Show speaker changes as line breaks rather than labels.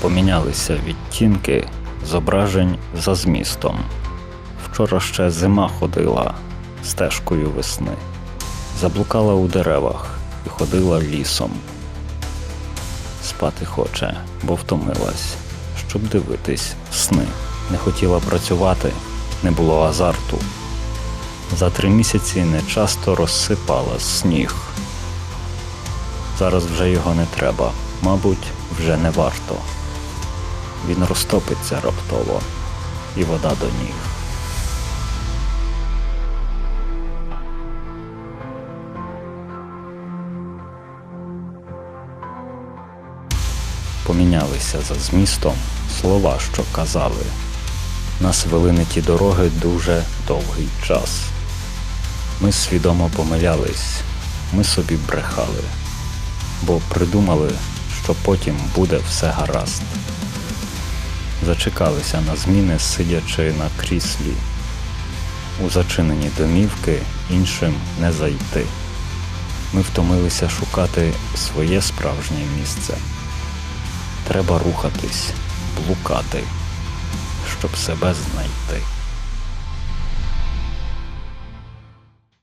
Помінялися відтінки зображень за змістом. Вчора ще зима ходила стежкою весни, заблукала у деревах і ходила лісом. Спати хоче, бо втомилась, щоб дивитись сни. Не хотіла працювати, не було азарту. За три місяці нечасто розсипала сніг. Зараз вже його не треба, мабуть, вже не варто. Він розтопиться раптово, і вода до ніг. Помінялися за змістом слова, що казали. Нас вели не ті дороги дуже довгий час. Ми свідомо помилялись, ми собі брехали, бо придумали, що потім буде все гаразд. Зачекалися на зміни, сидячи на кріслі. У зачинені домівки іншим не зайти. Ми втомилися шукати своє справжнє місце. Треба рухатись, блукати, щоб себе знайти.